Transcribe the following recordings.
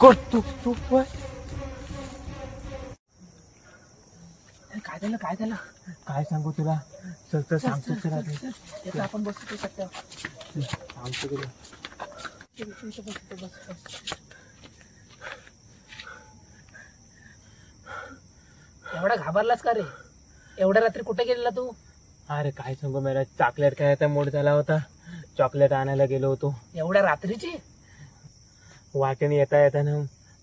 कोण तू तू काय झालं काय झालं? काय सांगू तुला? चल तर सांगतो आधी. इथं आपण बसतो सांगतो तुला. एवढा घाबरलास का रे? एवढ्या रात्री कुठे गेलेला तू? अरे काय सांगू मेरा चॉकलेट खायचा मूड झाला होता. चॉकलेट आणायला गेलो होतो. एवढ्या रात्रीची? वाटेने येता येताना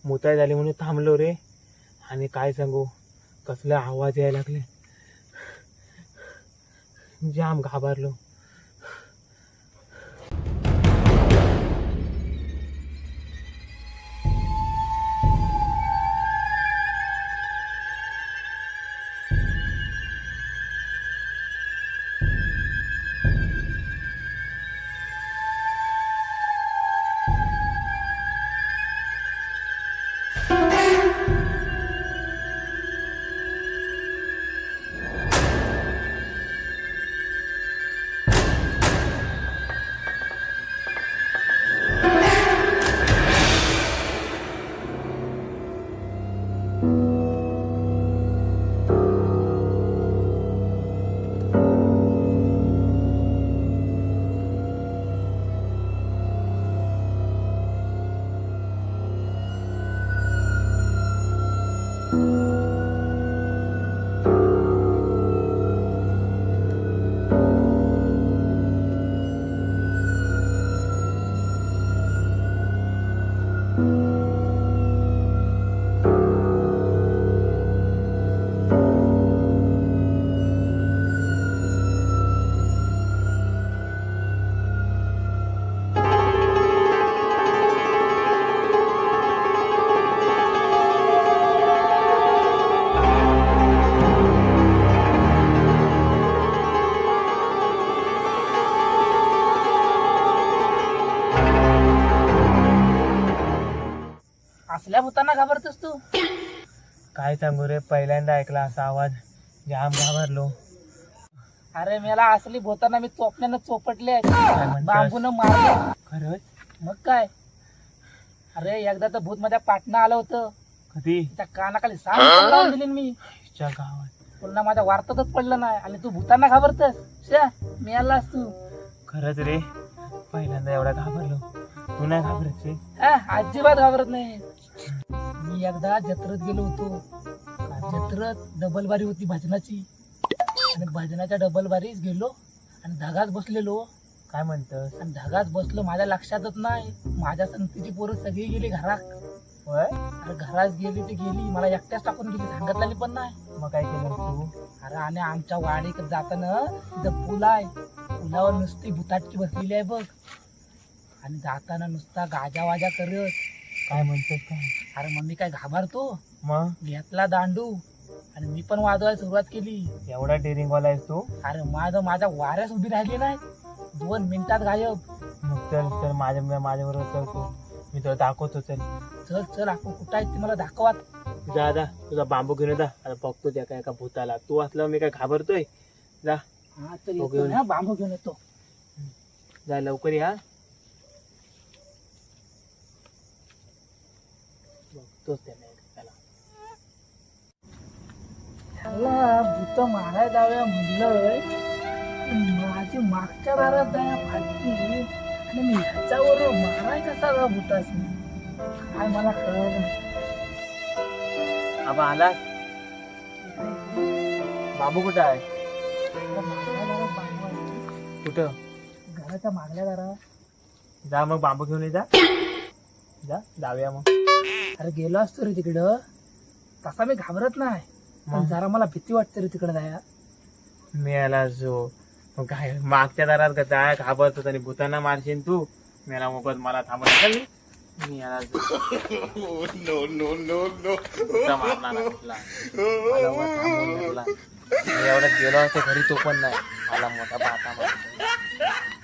मुताय झाली म्हणून थांबलो रे. आणि काय सांगू? कसला आवाज यायला लागले जाम घाबरलो. असल्या भूतांना घाबरतोस तू? काय सांगू रे पहिल्यांदा ऐकला असा आवाज. जाम घाबरलो. अरे मला असली भूतांना मी चोपण्यानं चोपटले. म्हणतास? बांबून मारले. खरंच? मग काय? अरे एकदा तर भूत माझ्या पाटणं आलं होतं. कधी? त्या कानाखाली साप लावून दिली मी. गावात. पुन्हा माझ्या वार्तातच पडलं नाही. आणि तू भूतांना घाबरतस? शा मी आलास तू. खरंच रे पहिल्यांदा एवढा घाबरलो. तू नाही घाबरत रे? हा, अजिबात घाबरत नाही. मी एकदा जत्रेत गेलो होतो. जत्रेत डबल बारी होती भजनाची. आणि भजनाच्या डबल बारीच गेलो आणि धगाच बसलेलो. काय म्हणतस? आणि धगाच बसलो माझ्या लक्षातच नाही. माझ्या संतीची पोरं सगळी गेली घरात. अरे घरात गेली ती गेली. मला एकट्याच टाकून गेली. सांगितलेली पण नाही. मग काय केलं तू? अरे आणि आमच्या वाडीकडे जाताना तिथं पूल आहे. पुलावर नुसती भुताटकी बसलेली आहे बघ. आणि जाताना नुसता गाजा वाजा करत. काय म्हणतोस काय अरे मम्मी काय घाबरतो? मग? घेतला दांडू. आणि मी पण वाजवायला सुरुवात केली. एवढा डेअरिंग वाला आहेस तू? अरे माझं माझ्या वाऱ्यास उभी राहिली नाही. दोन मिनिटात गायब. मग चल चल माझ्या माझ्या बरोबर चल तू. मी तुला दाखवतो चल. चल चल आपण कुठं आहे ते मला दाखवा जा जा. तुझा बांबू घेऊन जा. आता बघतो त्या काय एका भूताला. तू असल्यावर मी काय घाबरतोय? जा. हा चल ओके. येतो. ना बांबू घेऊन येतो. जा लवकर या बघतोच त्याला. त्याला ह्याला भूत मारायला जाऊया म्हणलं माझी मागच्या दारात जाया फाटली आणि मी ह्याच्यावर माराय कसा जा भूतास काय मला कळलं आबा आला बाबू कुठं आहे. कुठं? घराच्या मागल्या दारात. जा मग बांबू घेऊन ये जा. जा जाऊया मग. अरे गेलो असतो रे तिकडं. तसा मी घाबरत नाही. पण मग? जरा मला भीती वाटते रे तिकडे जाया मी आला जो मग काय मागच्या दारात का जाय घाबरतो आणि भूताना मारशील तू. मेला मोबत मला थांबत चल. मी याला भुता मारणार आहे तुला. मला वर थांबवून धरला. मी एवढ्यात गेलो असतो घरी तो पण नाही. मला मोठा बाता मारतो.